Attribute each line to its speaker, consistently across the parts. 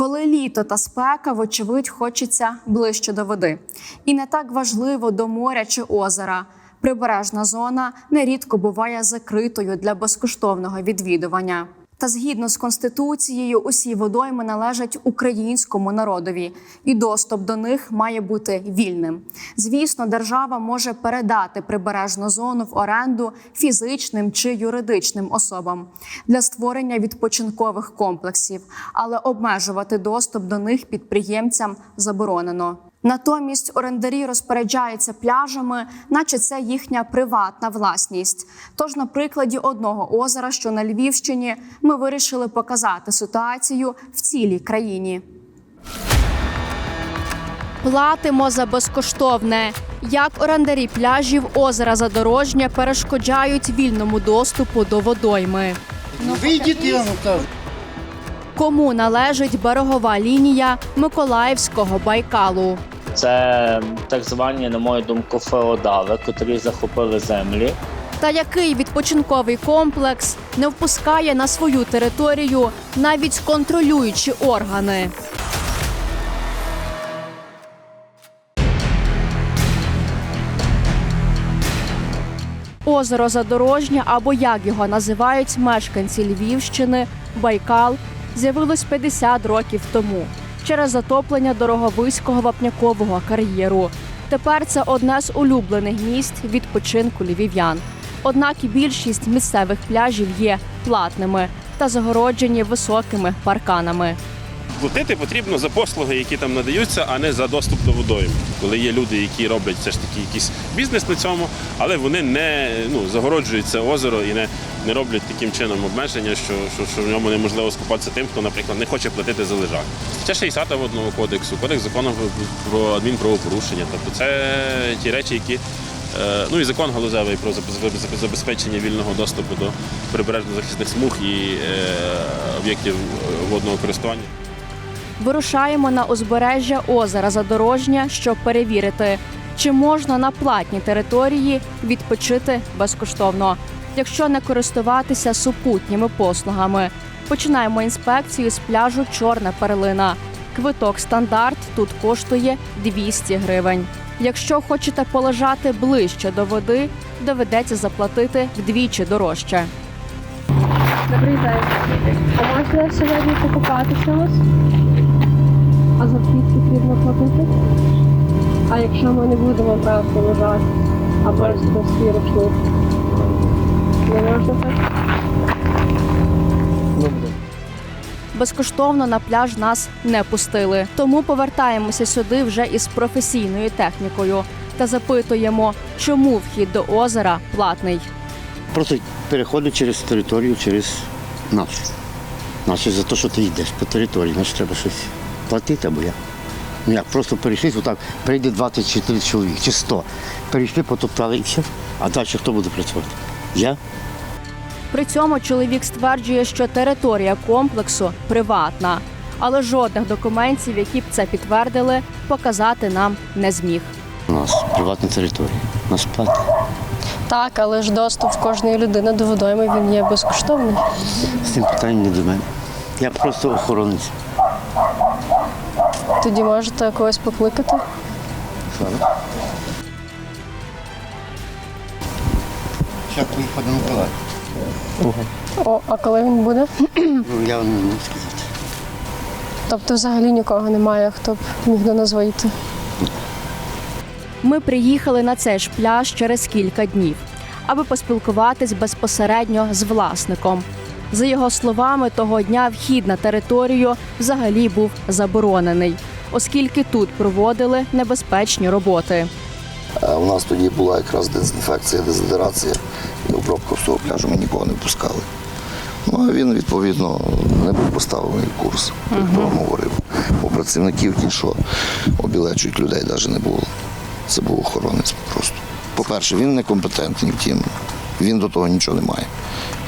Speaker 1: Коли літо та спека, вочевидь, хочеться ближче до води. І не так важливо до моря чи озера. Прибережна зона нерідко буває закритою для безкоштовного відвідування. Та згідно з конституцією, усі водойми належать українському народові, і доступ до них має бути вільним. Звісно, держава може передати прибережну зону в оренду фізичним чи юридичним особам для створення відпочинкових комплексів, але обмежувати доступ до них підприємцям заборонено. Натомість орендарі розпоряджаються пляжами, наче це їхня приватна власність. Тож, на прикладі одного озера, що на Львівщині, ми вирішили показати ситуацію в цілій країні. Платимо за безкоштовне. Як орендарі пляжів озера Задорожнє перешкоджають вільному доступу до водойми.
Speaker 2: Вийдіть, я вам кажу.
Speaker 1: Кому належить берегова лінія Миколаївського Байкалу?
Speaker 3: Це так звані, на мою думку, феодали, котрі захопили землі.
Speaker 1: Та який відпочинковий комплекс не впускає на свою територію навіть контролюючі органи? Озеро Задорожнє, або як його називають мешканці Львівщини, Байкал, з'явилось 50 років тому через затоплення дороговиського вапнякового кар'єру. Тепер це одне з улюблених місць відпочинку львів'ян. Однак і більшість місцевих пляжів є платними та загороджені високими парканами.
Speaker 4: Платити потрібно за послуги, які там надаються, а не за доступ до водойм. Коли є люди, які роблять все ж таки якийсь бізнес на цьому, але вони не ну, загороджують це озеро і не, не роблять таким чином обмеження, що, що, що в ньому неможливо скупатися тим, хто, наприклад, не хоче платити за лежак. Стаття 60 водного кодексу, кодекс закону про адмінправопорушення. Тобто це ті речі, які. е, Ну і закон галузевий про забезпечення вільного доступу до прибережно-захисних смуг і е, об'єктів е, водного користування.
Speaker 1: Вирушаємо на узбережжя озера Задорожня, щоб перевірити, чи можна на платній території відпочити безкоштовно, якщо не користуватися супутніми послугами. Починаємо інспекцію з пляжу Чорна перлина. Квиток стандарт тут коштує 200 гривень. Якщо хочете полежати ближче до води, доведеться заплатити вдвічі дорожче.
Speaker 5: Добрий день. А можна сьогодні покупатися? А за вхід потрібно платити? А якщо ми не будемо просто лежати, а просто свій рушник? Не можна так?
Speaker 1: Безкоштовно на пляж нас не пустили. Тому повертаємося сюди вже із професійною технікою та запитуємо, чому вхід до озера платний.
Speaker 2: Просто переходить через територію, через нашу. Значить, за те, що ти йдеш по території, значить треба щось платити або як. Ну як, просто перейшли, отак, прийде 20 чи 30 чоловік, чи 100. Перейшли, потоптали і все. А далі хто буде працювати? Я?
Speaker 1: При цьому чоловік стверджує, що територія комплексу приватна, але жодних документів, які б це підтвердили, показати нам не зміг.
Speaker 2: У нас приватна територія. У Нас платить.
Speaker 5: Так, але ж доступ кожної людини до водойми він є безкоштовний.
Speaker 2: З цим питанням не до мене. Я просто охоронець.
Speaker 5: Тоді можете когось покликати.
Speaker 2: Поїхати на Миколаїв.
Speaker 5: О, а коли він буде?
Speaker 2: Ну, я вам не можу сказати.
Speaker 5: Тобто взагалі нікого немає, хто б міг до нас вийти.
Speaker 1: Ми приїхали на цей ж пляж через кілька днів, аби поспілкуватись безпосередньо з власником. За його словами, того дня вхід на територію взагалі був заборонений, оскільки тут проводили небезпечні роботи.
Speaker 6: Е, У нас тоді була якраз дезінфекція, дезодорація і обробка всього пляжу. Ми нікого не пускали. Ну а він відповідно не був поставлений курс, як uh говорив. Бо працівників ті, що обілечують людей, навіть не було. Це був охоронець просто. По-перше, він некомпетентний, втім, він до того нічого не має.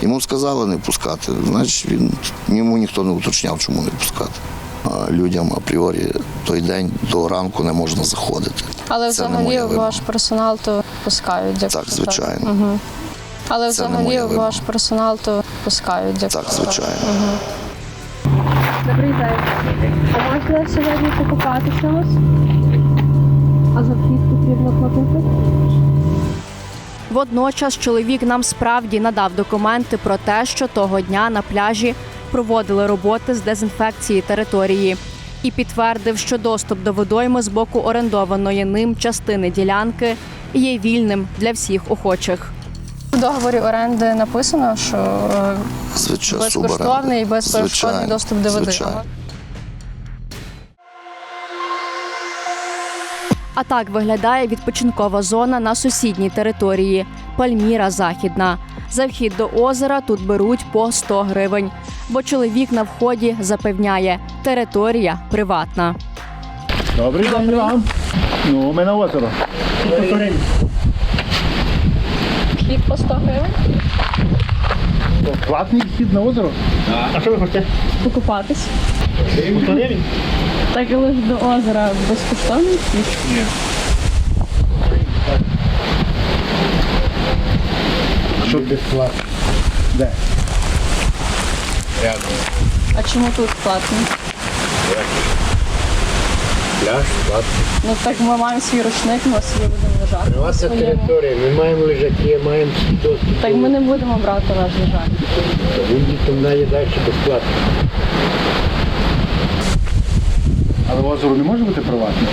Speaker 6: Йому сказали не пускати, значить він, йому ніхто не уточняв, чому не пускати. Людям апріорі той день до ранку не можна заходити.
Speaker 5: Але
Speaker 6: Це
Speaker 5: взагалі ваш персонал то пускають.
Speaker 6: Так, звичайно.
Speaker 5: Угу. Але
Speaker 6: Це
Speaker 5: взагалі ваш персонал то пускають. якщо
Speaker 6: Так, звичайно.
Speaker 5: Мгм. Добрий день. А можна сьогодні покупати чогось? А за вхід потрібно платити?
Speaker 1: Водночас чоловік нам справді надав документи про те, що того дня на пляжі проводили роботи з дезінфекції території, і підтвердив, що доступ до водойми з боку орендованої ним частини ділянки є вільним для всіх охочих. У договорі оренди написано, що е, Безкоштовний і безперешкодний доступ до води.
Speaker 6: Звичайно.
Speaker 1: А так виглядає відпочинкова зона на сусідній території Пальміра Західна. За вхід до озера тут беруть по 100 гривень, бо чоловік на вході запевняє, територія приватна.
Speaker 7: Добрий день вам. Ну, ми на озеро.
Speaker 5: Вхід по 100 гривень?
Speaker 7: Платний вхід на озеро? А що ви хочете?
Speaker 5: Покупатись. Так але ж до озера безкоштовний вхід?
Speaker 7: Що безплатно? Де? Рядом.
Speaker 5: А чому тут платний?
Speaker 8: Пляж, платний.
Speaker 5: Ну так ми маємо свій рушник, ми собі будемо лежати. на
Speaker 8: Приватна територія, ми маємо лежаки, маємо всі доступ.
Speaker 5: Так ми не будемо брати ваш лежак.
Speaker 8: Він там є далі безплатно.
Speaker 7: Але озеро не може бути приватним?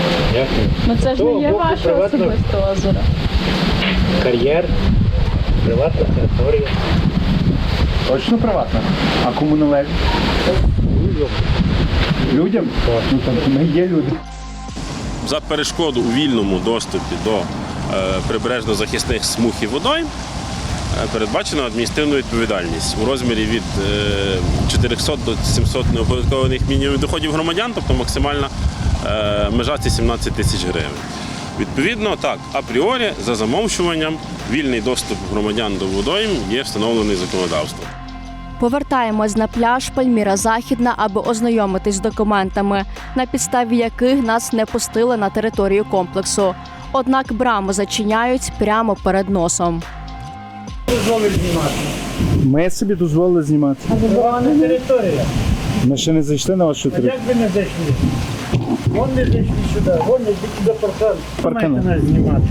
Speaker 5: Ну це ж не є ваше особисте озеро.
Speaker 8: Кар'єр, приватна територія.
Speaker 7: Точно приватна. А кому належить? Людям? Ну там ми є люди.
Speaker 4: За перешкоду у вільному доступі до е, прибережно-захисних смуг і водойм е, передбачена адміністративна відповідальність у розмірі від е, 400 до 700 неоподаткованих мінімумів доходів громадян, тобто максимальна е, межа це 17 тисяч гривень. Відповідно, так, апріорі, за замовчуванням, вільний доступ громадян до водойм є встановлений законодавством.
Speaker 1: Повертаємось на пляж Пальміра Західна, аби ознайомитись з документами, на підставі яких нас не пустили на територію комплексу. Однак браму зачиняють прямо перед носом.
Speaker 7: Ми собі дозволили знімати. А
Speaker 8: Приватна територія.
Speaker 7: Ми ще не зайшли на вашу територію.
Speaker 8: Як ви не зайшли? Вон не зайшли сюди, вон не йдіть до паркану.
Speaker 7: Паркану.
Speaker 8: Маєте нас знімати.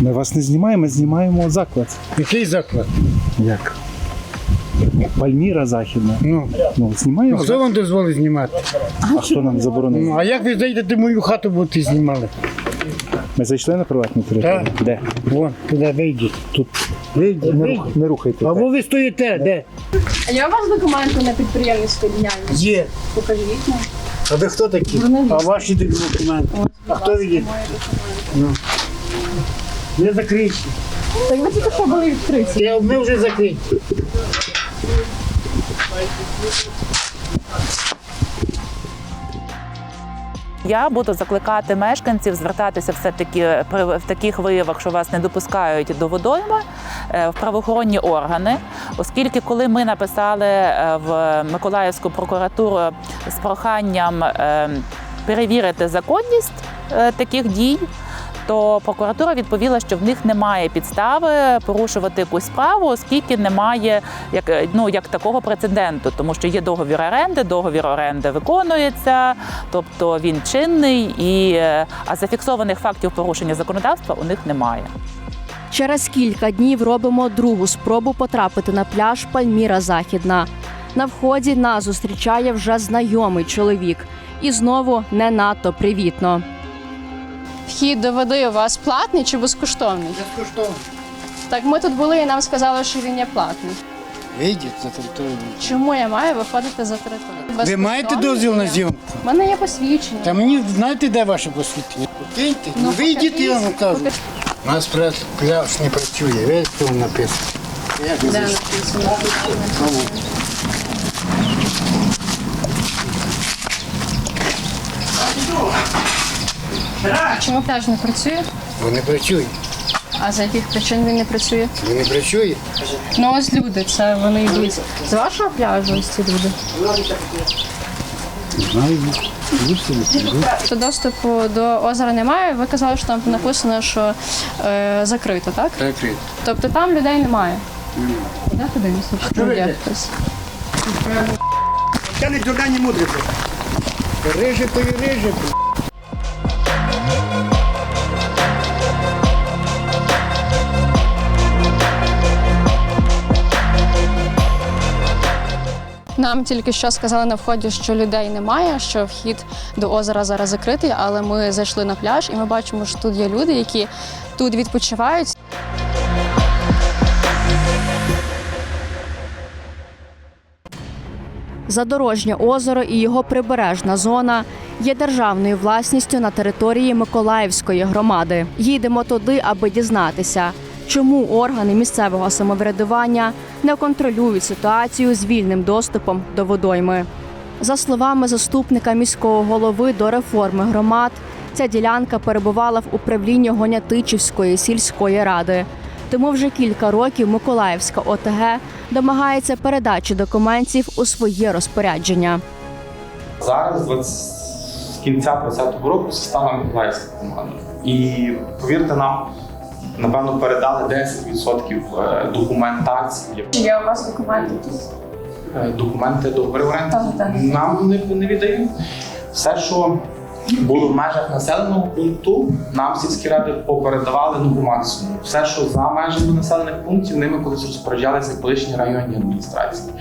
Speaker 7: Ми вас не знімаємо, ми знімаємо заклад.
Speaker 8: Який заклад?
Speaker 7: Як? Пальміра Західна.
Speaker 8: Ну,
Speaker 7: Ну, знімаємо.
Speaker 8: хто вам дозволить знімати?
Speaker 7: А хто нам заборонив?
Speaker 8: Ну, а як ви зайдете в мою хату, будете знімали?
Speaker 7: Ми зайшли на приватну територію?
Speaker 8: Так.
Speaker 7: Де?
Speaker 8: Вон, туди вийдіть.
Speaker 7: Тут.
Speaker 8: Вийдіть,
Speaker 7: Не, рух, не рухайте.
Speaker 8: Або ви стоїте, де?
Speaker 5: А є у вас документи на підприємницьку діяльність?
Speaker 8: Є.
Speaker 5: Покажіть нам.
Speaker 8: А ви хто такі?
Speaker 5: Журналіст.
Speaker 8: А ваші документи? А хто ви є? Ну. Не закриті.
Speaker 5: Так ви тільки що були відкриті.
Speaker 8: Я- Ми вже закриті.
Speaker 9: Я буду закликати мешканців звертатися все таки в таких виявах, що вас не допускають до водойми е, в правоохоронні органи, оскільки коли ми написали е, в Миколаївську прокуратуру з проханням е, перевірити законність таких дій. То прокуратура відповіла, що в них немає підстави порушувати якусь справу, оскільки немає як е, ну як такого прецеденту, тому що є договір оренди, договір оренди виконується, тобто він чинний, і е, а зафіксованих фактів порушення законодавства у них немає.
Speaker 1: Через кілька днів робимо другу спробу потрапити на пляж Пальміра Західна. На вході нас зустрічає вже знайомий чоловік, і знову не надто привітно. Вхід до води у вас платний чи безкоштовний?
Speaker 8: Безкоштовно.
Speaker 1: Так ми тут були і нам сказали, що він є платний.
Speaker 8: Вийдіть за територію.
Speaker 1: Чому я маю виходити за територію?
Speaker 8: Ви маєте дозвіл на зйомку?
Speaker 1: У мене є посвідчення.
Speaker 8: Та мені знаєте, де ваше посвідчення? Покиньте. Ну, вийдіть, я вам кажу. У нас пляж не працює, ви тут написано. Як ви
Speaker 1: Чому пляж не працює?
Speaker 8: Вони працюють.
Speaker 1: А за яких причин він не працює?
Speaker 8: Ви не працює?
Speaker 1: Ну ось люди, це вони йдуть. З вашого пляжу ось ці люди.
Speaker 8: Знаю.
Speaker 1: То доступу до озера немає. Ви казали, що там написано, що е, закрито, так?
Speaker 8: Закрито.
Speaker 1: Тобто там людей немає. Де подивимося, чи там є хтось.
Speaker 8: Я не дурна, не мудрий. Риже, то і
Speaker 1: Нам тільки що сказали на вході, що людей немає, що вхід до озера зараз закритий, але ми зайшли на пляж і ми бачимо, що тут є люди, які тут відпочивають. Задорожнє озеро і його прибережна зона є державною власністю на території Миколаївської громади. Їдемо туди, аби дізнатися, чому органи місцевого самоврядування не контролюють ситуацію з вільним доступом до водойми. За словами заступника міського голови до реформи громад, ця ділянка перебувала в управлінні Гонятичівської сільської ради. Тому вже кілька років Миколаївська ОТГ домагається передачі документів у своє розпорядження.
Speaker 10: Зараз, 20 з кінця 20-го року, стала Миколаївська команда. І повірте нам, напевно, передали 10% е, документації.
Speaker 1: Є у вас документи?
Speaker 10: Е, Документи договорів оренди нам не, не віддають. Все, що було в межах населеного пункту, нам сільські ради попередавали ну, по максимуму. Все, що за межами населених пунктів, ними колись розпоряджалися колишні районні адміністрації.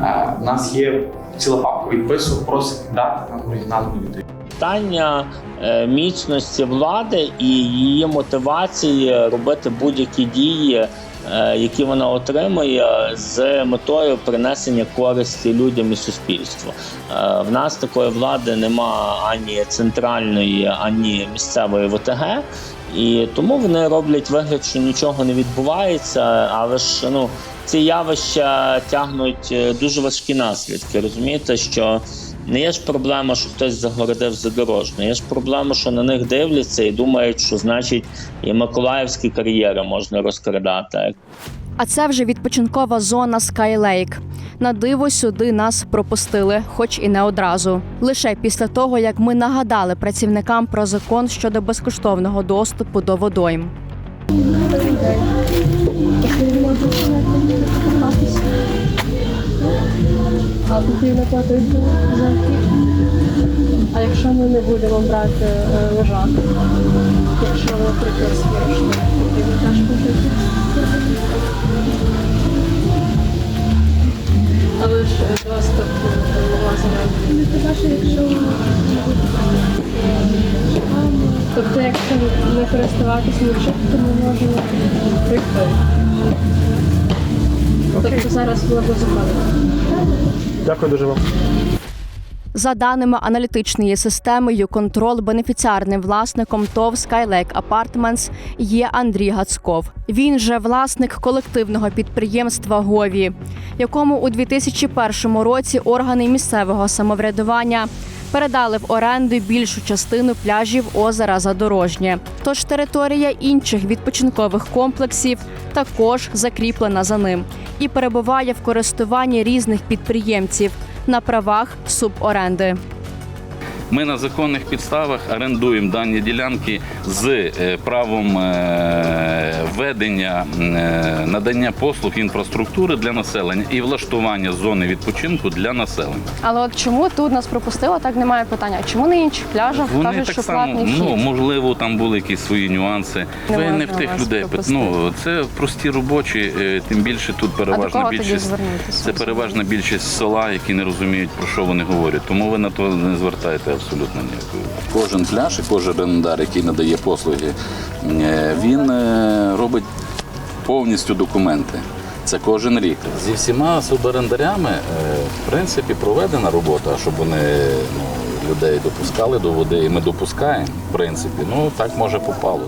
Speaker 10: Е, У нас є ціла папка відписок, просить дати нам оригінал не віддають.
Speaker 3: Питання е, міцності влади і її мотивації робити будь-які дії, е, які вона отримує, з метою принесення користі людям і суспільству. Е, В нас такої влади нема ані центральної, ані місцевої ВТГ. І тому вони роблять вигляд, що нічого не відбувається, але ж ну ці явища тягнуть дуже важкі наслідки. Розумієте, що не є ж проблема, що хтось загородив задорожно. Є ж проблема, що на них дивляться і думають, що значить і миколаївські кар'єри можна розкрадати.
Speaker 1: А це вже відпочинкова зона Skylake. На диво сюди нас пропустили, хоч і не одразу. Лише після того, як ми нагадали працівникам про закон щодо безкоштовного доступу до водойм.
Speaker 5: А потрібно платити за вхід. А якщо ми не будемо брати е, лежак, якщо, наприклад, смішно, потрібно теж платити. Але ж е, доступ до. Не казав, якщо Тобто, якщо не користуватися нічим, то ми можемо прийти. Тобто зараз було б законно.
Speaker 7: Дякую дуже вам.
Speaker 1: За даними аналітичної системи «Юконтрол», бенефіціарним власником ТОВ Skylake Apartments є Андрій Гацков. Він же власник колективного підприємства Гові, якому у 2001 році органи місцевого самоврядування передали в оренду більшу частину пляжів озера Задорожнє. Тож територія інших відпочинкових комплексів також закріплена за ним і перебуває в користуванні різних підприємців на правах суборенди.
Speaker 11: Ми на законних підставах орендуємо дані ділянки з е, правом е, ведення е, надання послуг інфраструктури для населення і влаштування зони відпочинку для населення.
Speaker 1: Але от чому тут нас пропустило, так немає питання. Чому на інших пляжах
Speaker 11: Вони
Speaker 1: кажуть,
Speaker 11: так
Speaker 1: що
Speaker 11: само,
Speaker 1: платний вхід?
Speaker 11: ну можливо, там були якісь свої нюанси.
Speaker 1: Не
Speaker 11: Ви не в тих людей.
Speaker 1: пропустити.
Speaker 11: Ну це прості робочі, е, тим більше тут переважна більшість. Це переважна більшість села, які не розуміють про що вони говорять. Тому ви на то не звертаєте абсолютно ніякої. Кожен пляж і кожен орендар, який надає послуги, е, він робить повністю документи. Це кожен рік. Зі всіма суборендарями, е, в принципі, проведена робота, щоб вони ну, людей допускали до води. І ми допускаємо, в принципі. Ну так може попало.